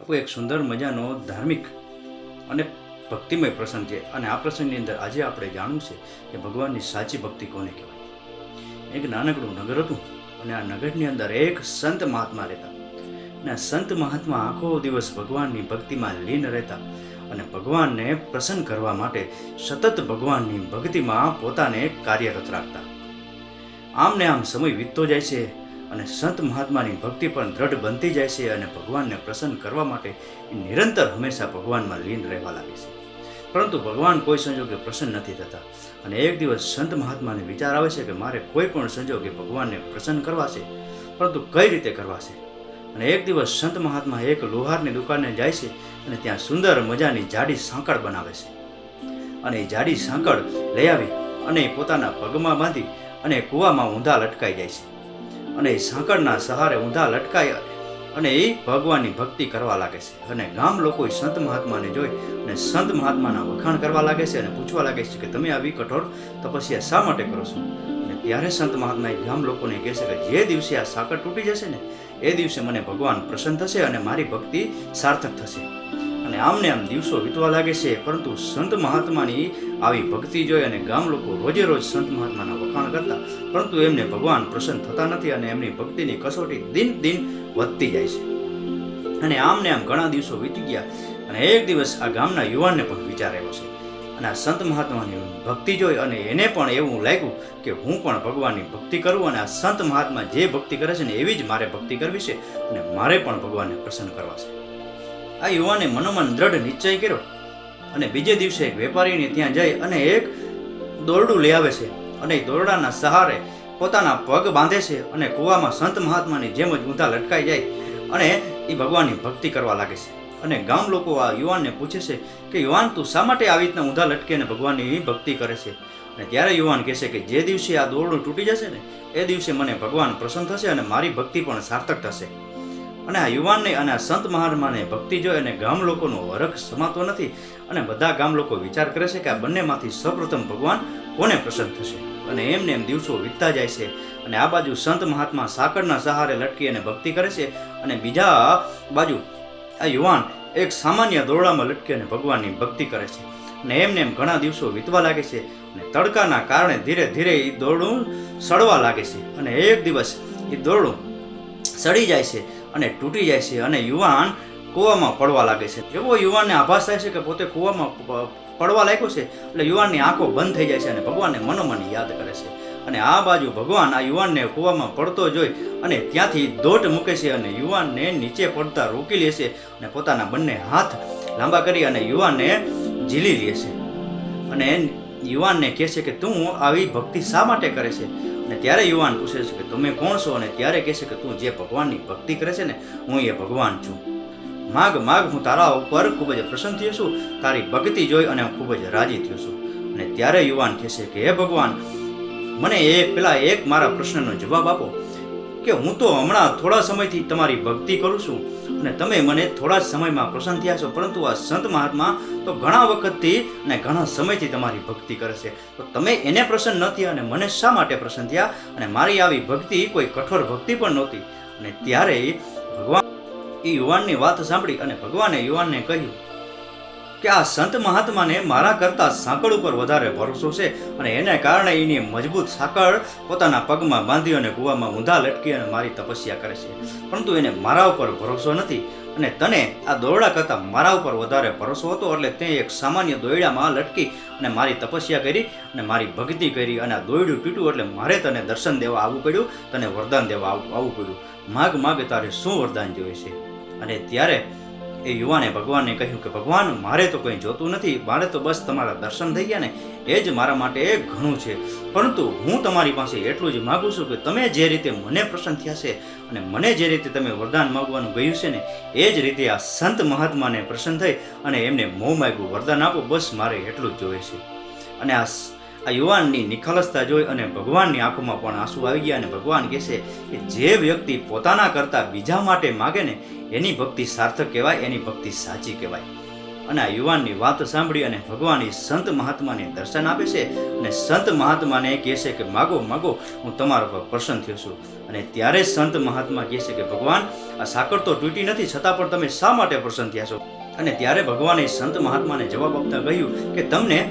બાપુ, એક સુંદર મજાનો ધાર્મિક અને ભક્તિમય પ્રસંગ છે. અને આ પ્રસંગની અંદર આજે આપણે જાણવું છે કે ભગવાનની સાચી ભક્તિ કોને કહેવાય? એક નાનકડું નગર હતું અને આ નગરની અંદર એક સંત મહાત્મા રહેતા. અને આ સંત મહાત્મા આખો દિવસ ભગવાનની ભક્તિમાં લીન રહેતા અને ભગવાનને પ્રસન્ન કરવા માટે સતત ભગવાનની ભક્તિમાં પોતાને કાર્યરત રાખતા. આમને આમ સમય વીતતો જાય છે અને સંત મહાત્માની ભક્તિ પણ દ્રઢ બનતી જાય છે અને ભગવાનને પ્રસન્ન કરવા માટે નિરંતર હંમેશા ભગવાનમાં લીન રહેવા લાગે છે. પરંતુ ભગવાન કોઈ સંજોગે પ્રસન્ન નથી થતા. અને એક દિવસ સંત મહાત્માને વિચાર આવે છે કે મારે કોઈ પણ સંજોગે ભગવાનને પ્રસન્ન કરવા છે, પરંતુ કઈ રીતે કરવા છે? અને એક દિવસ સંત મહાત્મા એક લોહારની દુકાને જાય છે અને ત્યાં સુંદર મજાની જાડી સાંકળ બનાવે છે. અને એ જાડી સાંકળ લઈ આવી અને પોતાના પગમાં બાંધી અને કૂવામાં ઊંધા લટકાઈ જાય છે. અને એ સાંકળના સહારે ઊંધા લટકાયા અને એ ભગવાનની ભક્તિ કરવા લાગે છે. અને ગામ લોકો સંત મહાત્માને જોઈ અને સંત મહાત્માના વખાણ કરવા લાગે છે અને પૂછવા લાગે છે કે તમે આવી કઠોર તપસ્યા શા માટે કરો છો? અને ત્યારે સંત મહાત્મા ગામ લોકોને કહે છે કે જે દિવસે આ સાંકળ તૂટી જશે ને, એ દિવસે મને ભગવાન પ્રસન્ન થશે અને મારી ભક્તિ સાર્થક થશે. અને આમને આમ દિવસો વીતવા લાગે છે, પરંતુ સંત મહાત્માની આવી ભક્તિ જોઈ અને ગામ લોકો રોજે રોજ સંત મહાત્માના વખાણ કરતા, પરંતુ એમને ભગવાન પ્રસન્ન થતા નથી અને એમની ભક્તિની કસોટી દિન દિન વધતી જાય છે. અને આમને આમ ઘણા દિવસો વીતી ગયા અને એક દિવસ આ ગામના યુવાનને પણ વિચાર આવ્યો છે. અને આ સંત મહાત્માની ભક્તિ જોઈ અને એને પણ એવું લાગ્યું કે હું પણ ભગવાનની ભક્તિ કરું અને આ સંત મહાત્મા જે ભક્તિ કરે છે ને એવી જ મારે ભક્તિ કરવી છે અને મારે પણ ભગવાનને પ્રસન્ન કરવા છે. આ યુવાને મનોમન દ્રઢ નિશ્ચય કર્યો અને બીજે દિવસે એક વેપારીને ત્યાં જઈ અને એક દોરડું લઈ આવે છે અને એ દોરડાના સહારે પોતાના પગ બાંધે છે અને કૂવામાં સંત મહાત્માની જેમ જ ઊંધા લટકાઈ જાય અને એ ભગવાનની ભક્તિ કરવા લાગે છે. અને ગામ લોકો આ યુવાનને પૂછે છે કે, યુવાન, તું શા માટે આવી રીતના ઊંધા લટકે અને ભગવાનની ભક્તિ કરે છે? અને ત્યારે યુવાન કહેશે કે, જે દિવસે આ દોરડું તૂટી જશે ને, એ દિવસે મને ભગવાન પ્રસન્ન થશે અને મારી ભક્તિ પણ સાર્થક થશે. અને આ યુવાનને અને આ સંત મહાત્માને ભક્તિ જોઈ અને ગામ લોકોનો વરખ સમાતો નથી અને બધા ગામ લોકો વિચાર કરે છે કે આ બંનેમાંથી સૌપ્રથમ ભગવાન કોને પ્રસન્ન થશે? અને એમને એમ દિવસો વીતતા જાય છે અને આ બાજુ સંત મહાત્મા સાકરના સહારે લટકી અને ભક્તિ કરે છે અને બીજા બાજુ આ યુવાન એક સામાન્ય દોરડામાં લટકી અને ભગવાનની ભક્તિ કરે છે. અને એમને એમ ઘણા દિવસો વીતવા લાગે છે અને તડકાના કારણે ધીરે ધીરે એ દોરડું સડવા લાગે છે. અને એક દિવસ એ દોરડું સડી જાય છે અને તૂટી જાય છે અને યુવાન કૂવામાં પડવા લાગે છે. જેવો યુવાનને આભાસ થાય છે કે પોતે કૂવામાં પડવા લાગ્યો છે, એટલે યુવાનની આંખો બંધ થઈ જાય છે અને ભગવાનને મનોમન યાદ કરે છે. અને આ બાજુ ભગવાન આ યુવાનને કૂવામાં પડતો જોઈ અને ત્યાંથી દોટ મૂકે છે અને યુવાનને નીચે પડતા રોકી લે છે અને પોતાના બંને હાથ લાંબા કરી અને યુવાનને ઝીલી લે છે. અને યુવાનને કહે છે કે તું આવી ભક્તિ શા માટે કરે છે? અને ત્યારે યુવાન પૂછે છે કે તમે કોણ છો? અને ત્યારે કહે છે કે તું જે ભગવાનની ભક્તિ કરે છે ને, હું એ ભગવાન છું. માગ માગ, હું તારા ઉપર ખૂબ જ પ્રસન્ન થયો છું. તારી ભક્તિ જોઈ અને હું ખૂબ જ રાજી થયો છું. અને ત્યારે યુવાન કહે છે કે હે ભગવાન, મને એ પેલા એક મારા પ્રશ્નનો જવાબ આપો કે હું તો હમણાં થોડા સમયથી તમારી ભક્તિ કરું છું. અને તમે મને થોડા જ સમયમાં પ્રસન્ન થયા છો, પરંતુ આ સંત મહાત્મા તો ઘણા વખતથી અને ઘણા સમયથી તમારી ભક્તિ કરે છે. તો તમે એને પ્રસન્ન ન થયા અને મને શા માટે પ્રસન્ન થયા? અને મારી આવી ભક્તિ કોઈ કઠોર ભક્તિ પણ નહોતી. અને ત્યારે ભગવાન એ યુવાનની વાત સાંભળી અને ભગવાને યુવાનને કહ્યું કે આ સંત મહાત્માને મારા કરતાં સાંકળ ઉપર વધારે ભરોસો છે અને એને કારણે એની મજબૂત સાંકળ પોતાના પગમાં બાંધી અને કૂવામાં ઊંધા લટકી અને મારી તપસ્યા કરે છે. પરંતુ એને મારા ઉપર ભરોસો નથી અને તને આ દોરડા કરતાં મારા ઉપર વધારે ભરોસો હતો એટલે તે એક સામાન્ય દોરડામાં લટકી અને મારી તપસ્યા કરી અને મારી ભક્તિ કરી અને આ દોયડું તૂટ્યું એટલે મારે તને દર્શન દેવા આવવું પડ્યું, તને વરદાન દેવા આવ- આવવું પડ્યું. માગ માગે તારે શું વરદાન જોઈએ છે? અને ત્યારે એ યુવાને ભગવાનને કહ્યું કે, ભગવાન, મારે તો કંઈ જોતું નથી. મારે તો બસ તમારા દર્શન થઈ ગયા ને, એ જ મારા માટે ઘણું છે. પરંતુ હું તમારી પાસે એટલું જ માગું છું કે, તમે જે રીતે મને પ્રસન્ન થયા છે અને મને જે રીતે તમે વરદાન માગવાનું ગયું છે ને, એ જ રીતે આ સંત મહાત્માને પ્રસન્ન થઈ અને એમને મોં માગ્યું. વરદાન આપો, બસ મારે એટલું જ જોઈએ છે. અને આ આ યુવાનની નિખાલસતા જોઈ અને ભગવાનની આંખોમાં પણ આંસુ આવી ગયા અને ભગવાન કહે છે કે જે વ્યક્તિ પોતાના કરતાં બીજા માટે માગે ને, એની ભક્તિ સાર્થક કહેવાય, એની ભક્તિ સાચી કહેવાય. અને આ યુવાનની વાત સાંભળી અને ભગવાન એ સંત મહાત્માને દર્શન આપે છે અને સંત મહાત્માને કહે છે કે, માગો માગો, હું તમારા પર પ્રસન્ન થયો છું. અને ત્યારે સંત મહાત્મા કહે છે કે, ભગવાન, આ સાકર તો તૂટી નથી, છતાં પણ તમે શા માટે પ્રસન્ન થયા છો? અને ત્યારે ભગવાને સંત મહાત્માને જવાબ આપતા કહ્યું કે, તમને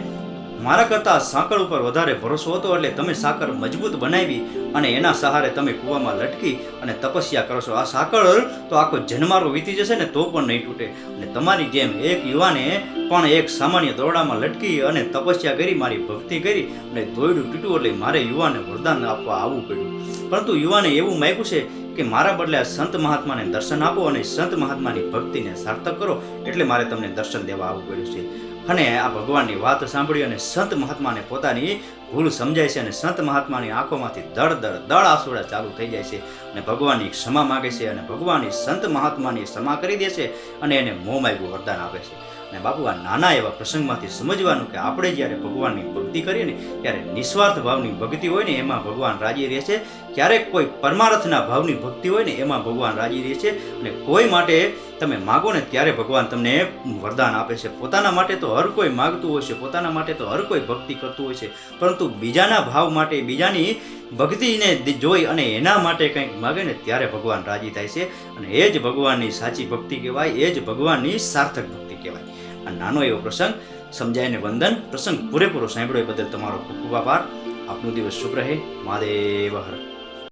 મારા કરતાં સાંકળ ઉપર વધારે ભરોસો હતો એટલે તમે સાકર મજબૂત બનાવી અને એના સહારે તમે કૂવામાં લટકી અને તપસ્યા કરો છો. આ સાકળ તો આખો જન્મારો વીતી જશે ને તો પણ નહીં તૂટે. અને તમારી જેમ એક યુવાને પણ એક સામાન્ય દોરડામાં લટકી અને તપસ્યા કરી, મારી ભક્તિ કરી અને દોયડું તૂટ્યું એટલે મારે યુવાને વરદાન આપવા આવવું પડ્યું. પરંતુ યુવાને એવું માગ્યું છે કે મારા બદલે આ સંત મહાત્માને દર્શન આપો અને સંત મહાત્માની ભક્તિને સાર્થક કરો એટલે મારે તમને દર્શન દેવા આવવું પડ્યું છે. અને આ ભગવાનની વાત સાંભળી અને સંત મહાત્માને પોતાની ભૂલ સમજાય છે અને સંત મહાત્માની આંખોમાંથી દળ દળ દળ આસોડા ચાલુ થઈ જાય છે અને ભગવાનની ક્ષમા માગે છે અને ભગવાનની સંત મહાત્માની ક્ષમા કરી દે છે અને એને મોં માગ્યું વરદાન આપે છે. અને બાપુ નાના એવા પ્રસંગમાંથી સમજવાનું કે આપણે જ્યારે ભગવાનની ભક્તિ કરીએ ને, ત્યારે નિસ્વાર્થ ભાવની ભક્તિ હોય ને, એમાં ભગવાન રાજી રહે છે. ક્યારેક કોઈ પરમાર્થના ભાવની ભક્તિ હોય ને, એમાં ભગવાન રાજી રહે છે. અને કોઈ માટે તમે માગો ને, ત્યારે ભગવાન તમને વરદાન આપે છે. પોતાના માટે તો હર કોઈ માગતું હોય છે, પોતાના માટે તો હર કોઈ ભક્તિ કરતું હોય છે. પરંતુ બીજાના ભાવ માટે, બીજાની ભક્તિને જોઈ અને એના માટે કંઈક માગે ને, ત્યારે ભગવાન રાજી થાય છે. અને એ જ ભગવાનની સાચી ભક્તિ કહેવાય, એ જ ભગવાનની સાર્થક ભક્તિ કહેવાય. આ નાનો એવો પ્રસંગ. સમજાયને વંદન. પ્રસંગ પૂરેપૂરો સાંભળ્યો એ બદલ તમારો ખૂબ ખૂબ આભાર. આપનો દિવસ શુભ રહે. મહાદેવ હર.